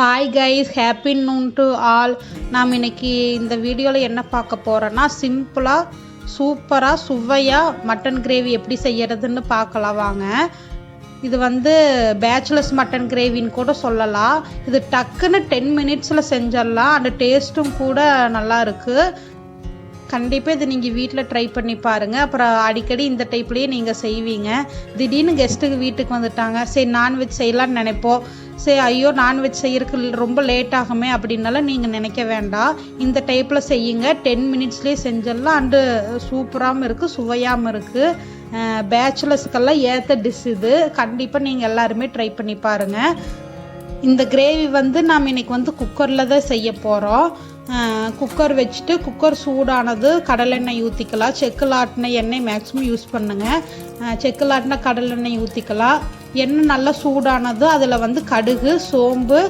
Hi guys happy noon to all நாம் இன்னைக்கு இந்த வீடியோவில் என்ன பார்க்க போகிறோன்னா சிம்பிளாக சூப்பராக சுவையாக மட்டன் கிரேவி எப்படி செய்யறதுன்னு பார்க்கலாம் வாங்க. இது வந்து பேச்சுலர்ஸ் மட்டன் கிரேவின்னு கூட சொல்லலாம். இது டக்குன்னு டென் மினிட்ஸில் செஞ்சிடலாம். அந்த டேஸ்ட்டும் கூட நல்லா இருக்குது கண்டிப்பாக இது நீங்கள் வீட்டில் ட்ரை பண்ணி பாருங்கள் அப்புறம் அடிக்கடி இந்த டைப்லேயே நீங்கள் செய்வீங்க. திடீர்னு கெஸ்ட்டுக்கு வீட்டுக்கு வந்துட்டாங்க. சரி நான்வெஜ் செய்யலான்னு நினைப்போம். சரி ஐயோ நான்வெஜ் செய்யறதுக்கு ரொம்ப லேட் ஆகுமே அப்படின்னால நீங்கள் நினைக்க வேண்டாம். இந்த டைப்பில் செய்யுங்க. டென் மினிட்ஸ்லேயே செஞ்சிடலாம். அண்டு சூப்பராகவும் இருக்குது சுவையாகவும் இருக்குது பேச்சுலர்ஸுக்கெல்லாம் ஏற்ற டிஷ் இது. கண்டிப்பாக நீங்கள் எல்லாருமே ட்ரை பண்ணி பாருங்கள் இந்த கிரேவி வந்து நாம் இன்றைக்கி வந்து குக்கரில் தான் செய்ய போகிறோம் குக்கர் வச்சுட்டு குக்கர் சூடானது கடலெண்ணெய் ஊற்றிக்கலாம் செக்கில் ஆட்டின எண்ணெய் மேக்ஸிமம் யூஸ் பண்ணுங்கள் செக்கில் லாட்டின கடலெண்ணெய் ஊற்றிக்கலாம் எண்ணெய் நல்லா சூடானது அதில் வந்து கடுகு சோம்பு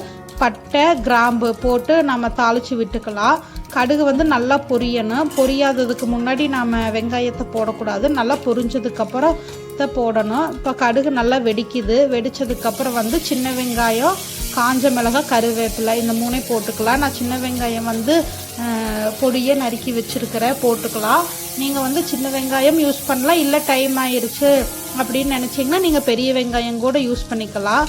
பட்டை கிராம்பு போட்டு நம்ம தாளித்து விட்டுக்கலாம். கடுகு வந்து நல்லா பொரியணும். பொரியாததுக்கு முன்னாடி நாம் வெங்காயத்தை போடக்கூடாது. நல்லா பொரிஞ்சதுக்கப்புறம் தான் போடணும். இப்போ கடுகு நல்லா வெடிக்குது. வெடித்ததுக்கப்புறம் வந்து சின்ன வெங்காயம் காஞ்ச மிளகாய் கருவேப்பிலை இந்த மூணே போட்டுக்கலாம். நான் சின்ன வெங்காயம் வந்து பொடியை நறுக்கி வச்சுருக்கிறேன். போட்டுக்கலாம். நீங்கள் வந்து சின்ன வெங்காயம் யூஸ் பண்ணலாம். இல்லை டைம் ஆயிடுச்சு அப்படின்னு நினச்சிங்கன்னா நீங்கள் பெரிய வெங்காயம் கூட யூஸ் பண்ணிக்கலாம்.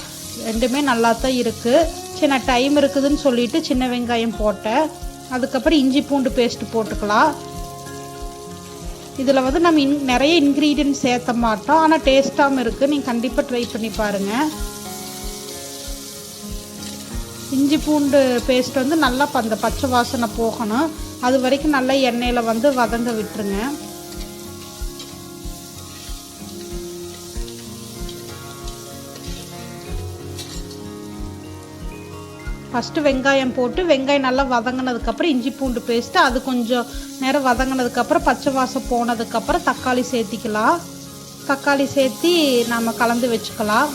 ரெண்டுமே நல்லா தான் இருக்குது சரி நான் டைம் இருக்குதுன்னு சொல்லிட்டு சின்ன வெங்காயம் போட்டேன். அதுக்கப்புறம் இஞ்சி பூண்டு பேஸ்ட் போட்டுக்கலாம். இதில் வந்து நம்ம இன் நிறைய இன்க்ரீடியன்ட் சேர்த்த மாட்டோம். ஆனால் டேஸ்ட்டாகவும் இருக்குது நீங்கள் கண்டிப்பாக ட்ரை பண்ணி பாருங்கள் இஞ்சி பூண்டு பேஸ்ட் வந்து நல்லா அந்த பச்சை வாசனை போகணும். அது வரைக்கும் நல்லா எண்ணெயில் வந்து வதங்க விட்டுருங்க. ஃபஸ்ட்டு வெங்காயம் போட்டு வெங்காயம் நல்லா வதங்கினதுக்கப்புறம் இஞ்சி பூண்டு பேஸ்ட்டு அது கொஞ்சம் நேரம் வதங்கினதுக்கப்புறம் பச்சை வாசம் போனதுக்கப்புறம் தக்காளி சேர்த்திக்கலாம். தக்காளி சேர்த்தி நாம் கலந்து வச்சுக்கலாம்.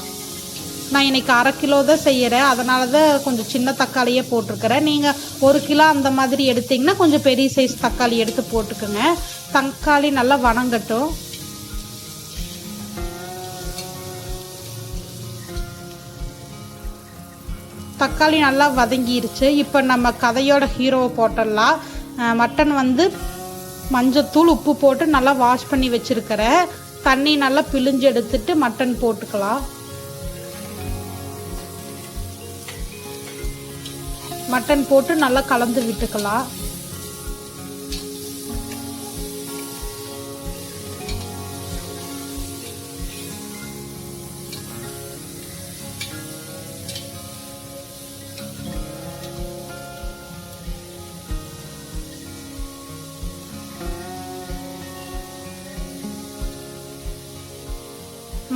நான் இன்றைக்கி அரை கிலோ தான் செய்கிறேன் அதனால தான் கொஞ்சம் சின்ன தக்காளியே போட்டிருக்கிறேன். நீங்கள் ஒரு கிலோ அந்த மாதிரி எடுத்திங்கன்னா கொஞ்சம் பெரிய சைஸ் தக்காளி எடுத்து போட்டுக்கோங்க. தக்காளி நல்லா வணங்கட்டும். தக்காளி நல்லா வதங்கிருச்சு. இப்போ நம்ம கதையோட ஹீரோவை போட்டுடலாம் மட்டன் வந்து மஞ்சத்தூள் உப்பு போட்டு நல்லா வாஷ் பண்ணி வச்சுருக்கிற. தண்ணி நல்லா பிழிஞ்சு எடுத்துட்டு மட்டன் போட்டுக்கலாம். மட்டன் போட்டு நல்லா கலந்து விட்டுக்கலாம்.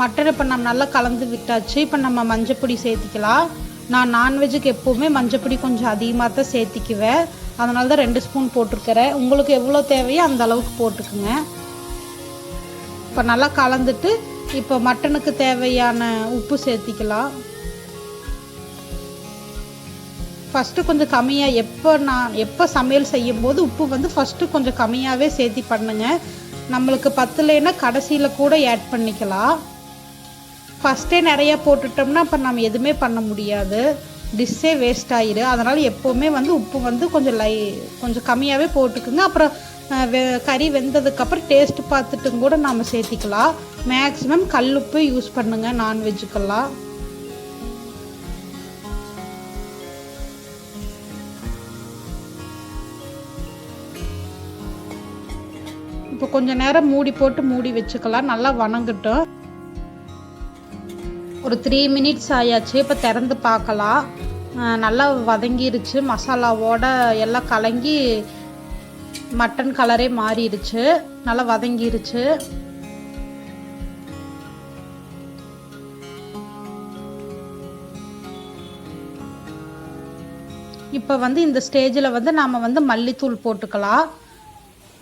மட்டன் இப்போ நம்ம நல்லா கலந்து விட்டாச்சு. இப்போ நம்ம மஞ்சப்பொடி சேர்த்திக்கலாம். நான் நான்வெஜ்ஜுக்கு எப்போவுமே மஞ்சப்பொடி கொஞ்சம் அதிகமாக தான் சேர்த்திக்குவேன். அதனால தான் ரெண்டு ஸ்பூன் போட்டிருக்கிறேன். உங்களுக்கு எவ்வளோ தேவையோ அந்த அளவுக்கு போட்டுக்குங்க. இப்போ நல்லா கலந்துட்டு இப்போ மட்டனுக்கு தேவையான உப்பு சேர்த்திக்கலாம். ஃபஸ்ட்டு கொஞ்சம் கம்மியாக எப்போ நான் எப்போ சமையல் செய்யும் போது உப்பு வந்து ஃபஸ்ட்டு கொஞ்சம் கம்மியாகவே சேர்த்தி பண்ணுங்க. நம்மளுக்கு பத்துலேன்னா கடைசியில் கூட ஆட் பண்ணிக்கலாம். ஃபஸ்ட்டே நிறையா போட்டுட்டோம்னா அப்போ நம்ம எதுவுமே பண்ண முடியாது. டிஷ்ஷே வேஸ்ட் ஆயிரு. அதனால் எப்போவுமே வந்து உப்பு வந்து கொஞ்சம் லை கொஞ்சம் கம்மியாகவே போட்டுக்குங்க. அப்புறம் வெ கறி வெந்ததுக்கப்புறம் டேஸ்ட்டு பார்த்துட்டும் கூட நாம் சேர்த்திக்கலாம். மேக்ஸிமம் கல்லுப்பு யூஸ் பண்ணுங்கள் நான்வெஜ்ஜுக்கெல்லாம் இப்போ கொஞ்சம் நேரம் மூடி போட்டு மூடி வச்சுக்கலாம். நல்லா வணங்கட்டும். ஒரு த்ரீ மினிட்ஸ் ஆயாச்சு. இப்போ திறந்து பார்க்கலாம். நல்லா வதங்கிருச்சு. மசாலாவோட எல்லாம் கலங்கி மட்டன் கலரே மாறிடுச்சு. நல்லா வதங்கிருச்சு. இப்போ வந்து இந்த ஸ்டேஜில் வந்து நாம் வந்து மல்லித்தூள் போட்டுக்கலாம்.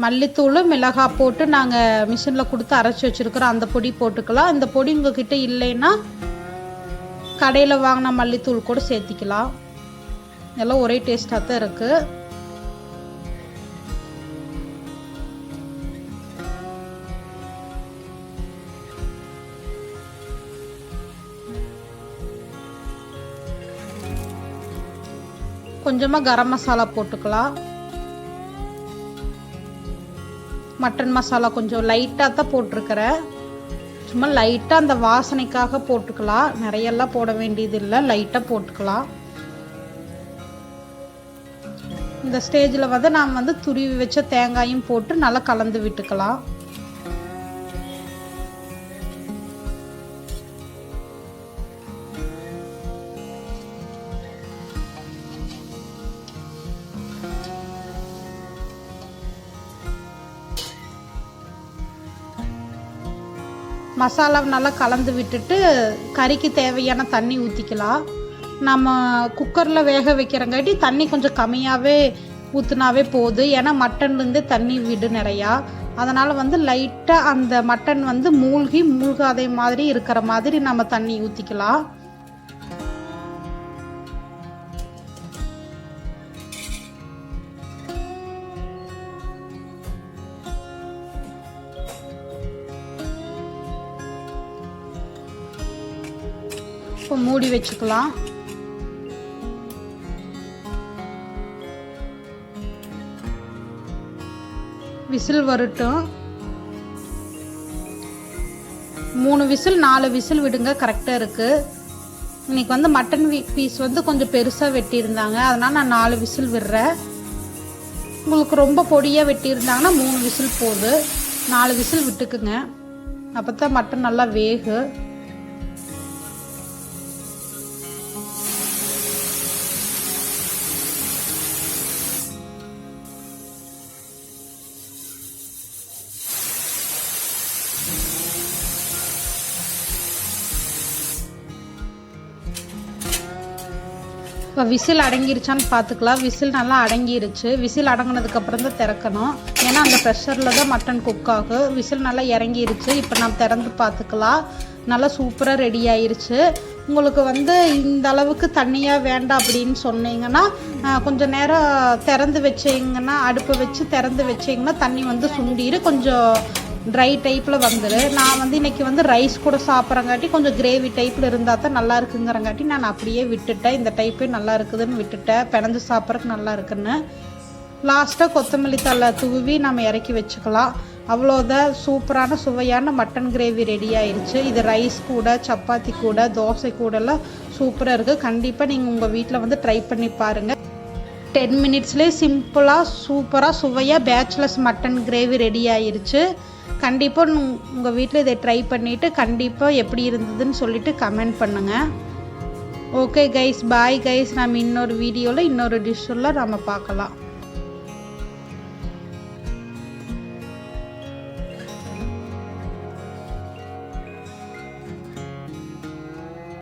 மல்லித்தூள் மிளகாய் போட்டு நாங்கள் மிஷினில் கொடுத்து அரைச்சி வச்சுருக்குறோம். அந்த பொடி போட்டுக்கலாம். இந்த பொடி உங்ககிட்ட இல்லைன்னா கடையில் வாங்கின மல்லித்தூள் கூட சேர்த்திக்கலாம். எல்லாம் ஒரே டேஸ்ட்டாக தான் இருக்குது கொஞ்சமாக கரம் மசாலா போட்டுக்கலாம். மட்டன் மசாலா கொஞ்சம் லைட்டாக தான் போட்டிருக்கிறேன். சும்மா லைட்டாக அந்த வாசனைக்காக போட்டுக்கலாம். நிறையெல்லாம் போட வேண்டியது இல்லை லைட்டாக போட்டுக்கலாம். இந்த ஸ்டேஜில் வந்து நாம் வந்து துருவி வச்ச தேங்காயும் போட்டு நல்லா கலந்து விட்டுக்கலாம். மசாலாவை நல்லா கலந்து விட்டுட்டு கறிக்கு தேவையான தண்ணி ஊற்றிக்கலாம் நம்ம குக்கரில் வேக வைக்கிறங்காட்டி தண்ணி கொஞ்சம் கம்மியாகவே ஊற்றுனாவே போதும் ஏன்னா மட்டன்லேருந்தே தண்ணி விடு நிறையா. அதனால் வந்து லைட்டாக அந்த மட்டன் வந்து மூழ்கி மூழ்காதே மாதிரி இருக்கிற மாதிரி நம்ம தண்ணி ஊற்றிக்கலாம் இப்போ மூடி வச்சுக்கலாம். விசில் வரட்டும். மூணு விசில் நாலு விசில் விடுங்க. கரெக்டாக இருக்குது இன்றைக்கி வந்து மட்டன் பீஸ் வந்து கொஞ்சம் பெருசாக வெட்டியிருந்தாங்க. அதனால் நான் நாலு விசில் விடுறேன். உங்களுக்கு ரொம்ப பொடியாக வெட்டியிருந்தாங்கன்னா மூணு விசில் போகுது நாலு விசில் விட்டுக்குங்க. அப்போ தான் மட்டன் நல்லா வேகு. இப்போ விசில் அடங்கிருச்சான்னு பார்த்துக்கலாம் விசில் நல்லா அடங்கிருச்சு. விசில் அடங்கினதுக்கப்புறம் தான் திறக்கணும். ஏன்னா அந்த ப்ரெஷரில் தான் மட்டன் குக் ஆகும் விசில் நல்லா இறங்கிருச்சு. இப்போ நான் திறந்து பார்த்துக்கலாம் நல்லா சூப்பராக ரெடி ஆயிருச்சு. உங்களுக்கு வந்து இந்த அளவுக்கு தண்ணியாக வேண்டாம் அப்படின்னு சொன்னீங்கன்னா கொஞ்சம் நேரம் திறந்து வச்சீங்கன்னா அடுப்பை வச்சு திறந்து வச்சிங்கன்னா தண்ணி வந்து சுண்டிரு. கொஞ்சம் ட்ரை டைப்பில் வந்துடு நான் வந்து இன்னைக்கு வந்து ரைஸ் கூட சாப்பிட்றங்காட்டி கொஞ்சம் கிரேவி டைப்பில் இருந்தால் தான் நல்லா இருக்குங்கிறங்காட்டி நான் அப்படியே விட்டுட்டேன். இந்த டைப்பே நல்லா இருக்குதுன்னு விட்டுட்டேன். பிணைஞ்சு சாப்பிட்றதுக்கு நல்லா இருக்குன்னு. லாஸ்ட்டாக கொத்தமல்லி தழை தூவி நம்ம இறக்கி வச்சுக்கலாம். அவ்வளோதான் சூப்பரான சுவையான மட்டன் கிரேவி ரெடி ஆயிடுச்சு இது ரைஸ் கூட சப்பாத்தி கூட தோசை கூடலாம் சூப்பராக இருக்குது கண்டிப்பாக நீங்கள் உங்கள் வீட்டில் வந்து ட்ரை பண்ணி பாருங்கள் டென் மினிட்ஸ்லேயே சிம்பிளாக சூப்பராக சுவையாக பேச்சுலர்ஸ் மட்டன் கிரேவி ரெடி ஆயிடுச்சு கண்டிப்பாக உங்கள் வீட்டில் இதை ட்ரை பண்ணிவிட்டு கண்டிப்பாக எப்படி இருந்ததுன்னு சொல்லிவிட்டு கமெண்ட் பண்ணுங்கள் ஓகே கைஸ் பாய் கைஸ் நம்ம இன்னொரு வீடியோவில் இன்னொரு டிஷ்ஷில் நம்ம பார்க்கலாம்.